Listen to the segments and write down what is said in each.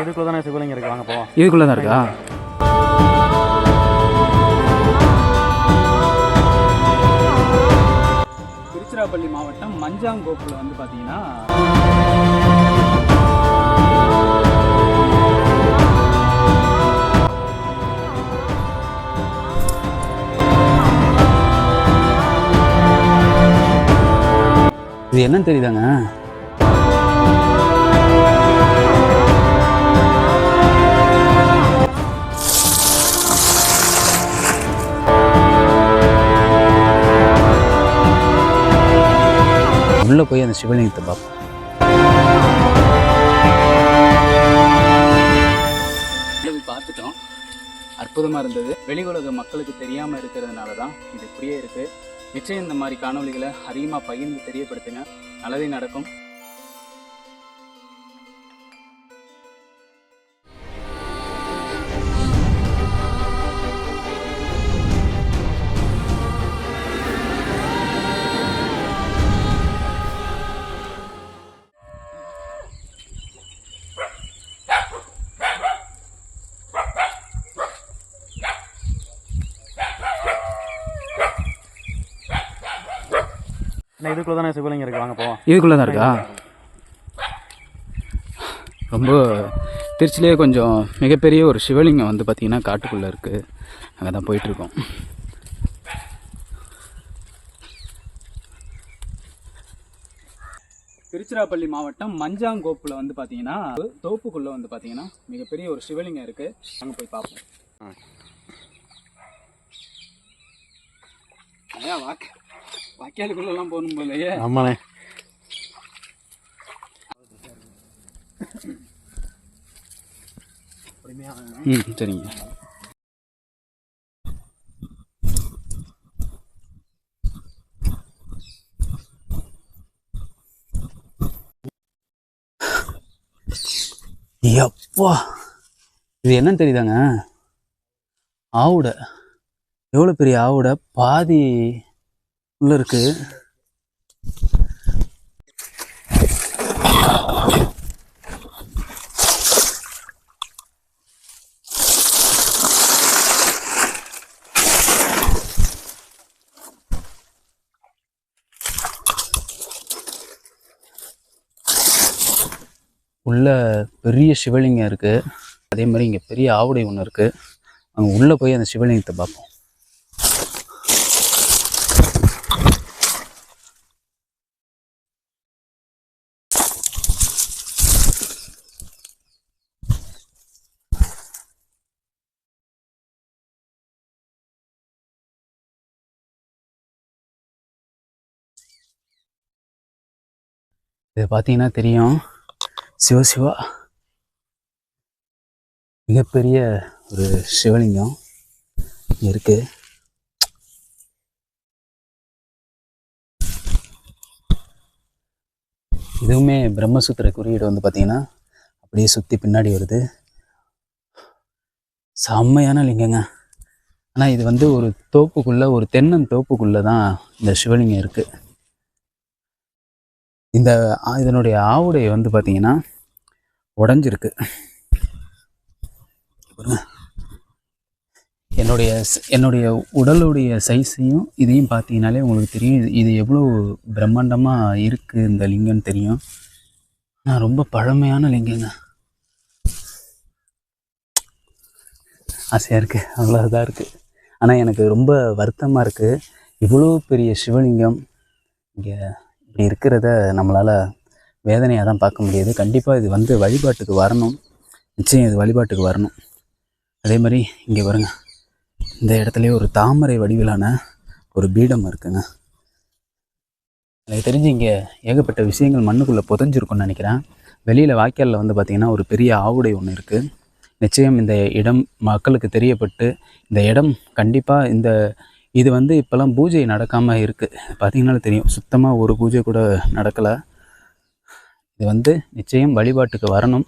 இதுக்குள்ள தானே சிவலிங்கம் இருக்கு. வாங்க போவோம். இதுக்குள்ளே தான் இருக்கா? திருச்சிராப்பள்ளி மாவட்டம் மஞ்சாங்கோப்பில் வந்து பார்த்தீங்கன்னா இது என்னன்னு தெரியுதாங்க? உள்ளே போய் அந்த சிவலிங்கத்தை பார்ப்போம். பார்த்துட்டோம். அற்புதமாக இருந்தது. வெளி உலக மக்களுக்கு தெரியாமல் இருக்கிறதுனால தான் இது இப்படியே இருக்குது நிச்சயம் இந்த மாதிரி காணொலிகளை அதிகமாக பகிர்ந்து தெரியப்படுத்துங்க. நல்லதே நடக்கும். இதுக்குள்ள தானே சிவலிங்கம் இருக்கு. வாங்க போவோம். இதுக்குள்ளே தான் இருக்கா? ரொம்ப திருச்சிலேயே கொஞ்சம் மிகப்பெரிய ஒரு சிவலிங்கம் வந்து பார்த்திங்கன்னா காட்டுக்குள்ளே இருக்குது அங்கே தான் போயிட்டுருக்கோம். திருச்சிராப்பள்ளி மாவட்டம் மஞ்சாங்கோப்பில் வந்து பார்த்தீங்கன்னா தோப்புக்குள்ளே வந்து பார்த்தீங்கன்னா மிகப்பெரிய ஒரு சிவலிங்கம் இருக்குது அங்கே போய் பார்ப்போம். ஏன் வாக்க வாக்கியாலுக்குள்ளெல்லாம் போகணும் போலையே. ஆமாண்ணே. ம் சரிங்க. எப்பா இது என்னன்னு தெரியுதாங்க? ஆவுடை. எவ்வளோ பெரிய ஆவுடை? பாதி உள்ள இருக்கு. உள்ள பெரிய சிவலிங்கம் இருக்கு. அதே மாதிரி இங்கே பெரிய ஆவுடை ஒன்று இருக்கு. அங்கே உள்ளே போய் அந்த சிவலிங்கத்தை பார்ப்போம். இது பார்த்தீங்கன்னா தெரியும். சிவசிவா மிகப்பெரிய ஒரு சிவலிங்கம் இருக்கு. இதுவுமே பிரம்மசூத்திர குறியீடு வந்து பார்த்தீங்கன்னா அப்படியே சுற்றி பின்னாடி வருது. செம்மையான லிங்கங்க. ஆனால் இது வந்து ஒரு தோப்புக்குள்ளே ஒரு தென்னன் தோப்புக்குள்ளே தான் இந்த சிவலிங்கம் இருக்கு. இந்த இதனுடைய ஆவுடை வந்து பார்த்தீங்கன்னா உடஞ்சிருக்கு. என்னுடைய என்னுடைய உடலுடைய சைஸையும் இதையும் பார்த்தீங்கனாலே உங்களுக்கு தெரியும். இது- இது எவ்வளோ பிரம்மாண்டமாக இருக்குது இந்த லிங்கம்னு தெரியும். ஆனால் ரொம்ப பழமையான லிங்கங்க. ஆசையாக இருக்குது அவ்வளோதான் இருக்குது ஆனால் எனக்கு ரொம்ப வருத்தமாக இருக்குது இவ்வளோ பெரிய சிவலிங்கம். இங்கே இப்படி இருக்கிறத நம்மளால் வேதனையாக தான் பார்க்க முடியுது. கண்டிப்பாக இது வந்து வழிபாட்டுக்கு வரணும். நிச்சயம் இது வழிபாட்டுக்கு வரணும். அதே மாதிரி இங்கே பாருங்க. இந்த இடத்துலையே ஒரு தாமரை வடிவிலான ஒரு பீடம் இருக்குங்க. எனக்கு தெரிஞ்சு இங்கே ஏகப்பட்ட விஷயங்கள் மண்ணுக்குள்ளே புதஞ்சிருக்கும்னு நினைக்கிறேன். வெளியில் வாய்க்காலில் வந்து பார்த்திங்கன்னா ஒரு பெரிய ஆவுடை ஒன்று இருக்குது நிச்சயம் இந்த இடம் மக்களுக்கு தெரியப்பட்டு இந்த இடம் கண்டிப்பாக இந்த இது வந்து இப்போல்லாம் பூஜை நடக்காமல் இருக்குது பார்த்திங்கனாலும் தெரியும். சுத்தமாக ஒரு பூஜை கூட நடக்கலை. இது வந்து நிச்சயம் வழிபாட்டுக்கு வரணும்.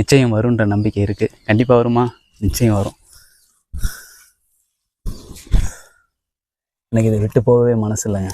நிச்சயம் வரும்ன்ற நம்பிக்கை இருக்குது கண்டிப்பாக வருமா நிச்சயம் வரும். எனக்கு இதை விட்டு போகவே மனசு இல்லைங்க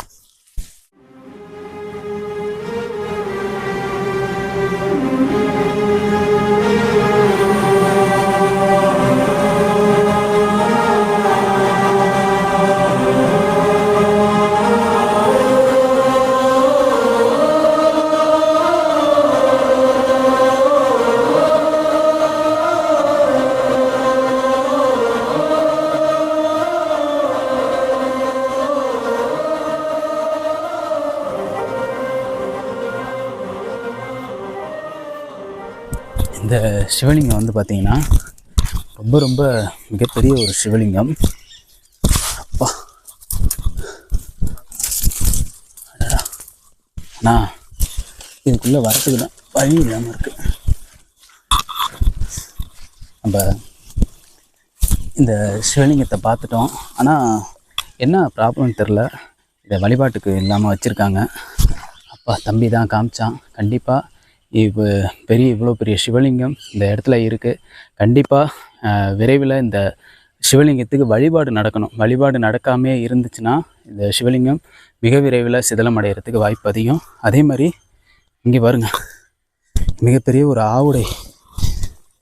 இந்த சிவலிங்கம் வந்து பார்த்தீங்கன்னா ரொம்ப ரொம்ப மிகப்பெரிய ஒரு சிவலிங்கம். அப்பா. அண்ணா இதுக்குள்ளே வரத்துக்கு தான் வழி இல்லாமல் இருக்கு. நம்ம இந்த சிவலிங்கத்தை பார்த்துட்டோம். ஆனால் என்ன ப்ராப்ளம்னு தெரில இதை வழிபாட்டுக்கு இல்லாமல் வச்சுருக்காங்க. அப்பா தம்பி தான் காமிச்சான். கண்டிப்பாக இப்போ பெரிய இவ்வளோ பெரிய சிவலிங்கம் இந்த இடத்துல இருக்குது கண்டிப்பாக விரைவில் இந்த சிவலிங்கத்துக்கு வழிபாடு நடக்கணும். வழிபாடு நடக்காமே இருந்துச்சுன்னா இந்த சிவலிங்கம் மிக விரைவில் சிதலம் அடைகிறதுக்கு வாய்ப்பு அதிகம். அதே மாதிரி இங்கே பாருங்க. மிகப்பெரிய ஒரு ஆவுடை.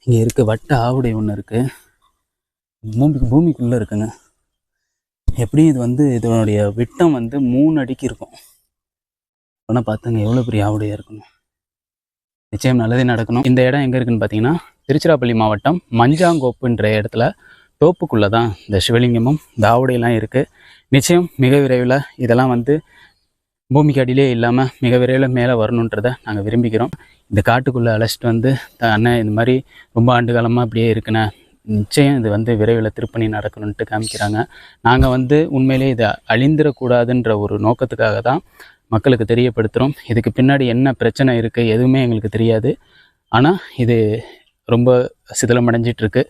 இங்கே இருக்குது வட்ட ஆவுடை ஒன்று இருக்குது பூமிக்கு பூமிக்குள்ளே இருக்குங்க. எப்படியும் இது வந்து இதனுடைய விட்டம் வந்து மூணு அடிக்கு இருக்கும். ஆனால் பார்த்துங்க எவ்வளோ பெரிய ஆவுடையாக இருக்கணும் நிச்சயம் நல்லதே நடக்கணும். இந்த இடம் எங்கே இருக்குன்னு பார்த்தீங்கன்னா திருச்சிராப்பள்ளி மாவட்டம் மஞ்சாங்கோப்புன்ற இடத்துல தோப்புக்குள்ளே தான் இந்த சிவலிங்கமும் தாவடையெல்லாம் இருக்குது நிச்சயம் மிக விரைவில் இதெல்லாம் வந்து பூமிக்கு அடியிலே இல்லாமல் மிக விரைவில் மேலே வரணுன்றதை நாங்கள் விரும்பிக்கிறோம் இந்த காட்டுக்குள்ளே அழைச்சிட்டு வந்து த- அண்ணன் இந்த மாதிரி ரொம்ப ஆண்டு காலமாக அப்படியே இருக்குண்ணே நிச்சயம் இது வந்து விரைவில் திருப்பணி நடக்கணுன்ட்டு காமிக்கிறாங்க. நாங்கள் வந்து உண்மையிலே இதை அழிந்திடக்கூடாதுன்ற ஒரு நோக்கத்துக்காக தான் மக்களுக்கு தெரியப்படுத்துகிறோம் இதுக்கு பின்னாடி என்ன பிரச்சனை இருக்குது எதுவுமே எங்களுக்கு தெரியாது. ஆனால் இது ரொம்ப சிதிலமடைஞ்சிட்டு இருக்கு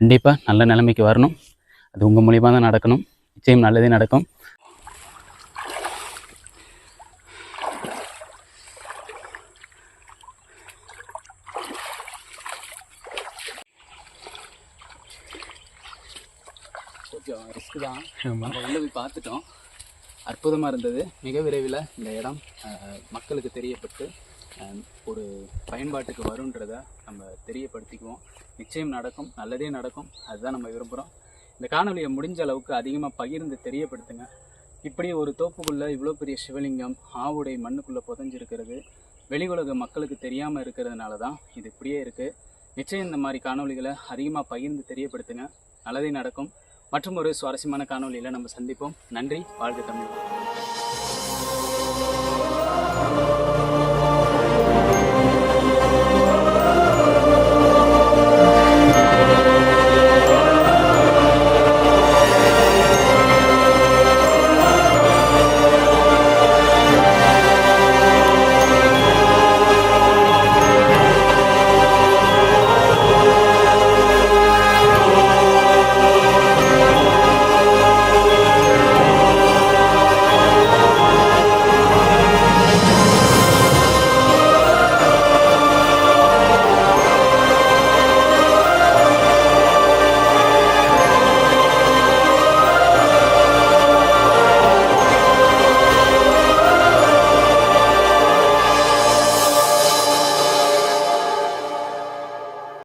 கண்டிப்பாக நல்ல நிலைமைக்கு வரணும். அது உங்கள் மூலியமாக தான் நடக்கணும். நிச்சயம் நல்லதே நடக்கும். கொஞ்சம் ரிஸ்க் தான். நம்ம உள்ளே போய் பார்த்துட்டோம். அற்புதமாக இருந்தது. மிக விரைவில் இந்த இடம் மக்களுக்கு தெரியப்பட்டு ஒரு பயன்பாட்டுக்கு வரும்ன்றதை நம்ம தெரியப்படுத்திக்குவோம். நிச்சயம் நடக்கும் நல்லதே நடக்கும். அதுதான் நம்ம விரும்புகிறோம் இந்த காணொலியை முடிஞ்ச அளவுக்கு அதிகமாக பகிர்ந்து தெரியப்படுத்துங்க. இப்படி ஒரு தோப்புக்குள்ளே இவ்வளோ பெரிய சிவலிங்கம் ஆவுடை மண்ணுக்குள்ளே புதஞ்சிருக்கிறது வெளி உலக மக்களுக்கு தெரியாமல் இருக்கிறதுனால தான் இது இப்படியே இருக்குது நிச்சயம் இந்த மாதிரி காணொளிகளை அதிகமாக பகிர்ந்து தெரியப்படுத்துங்க. நல்லதே நடக்கும். மற்றும் ஒரு சுவாரஸ்யமான காணொலியில் நம்ம சந்திப்போம். நன்றி. வாழ்க தமிழ்.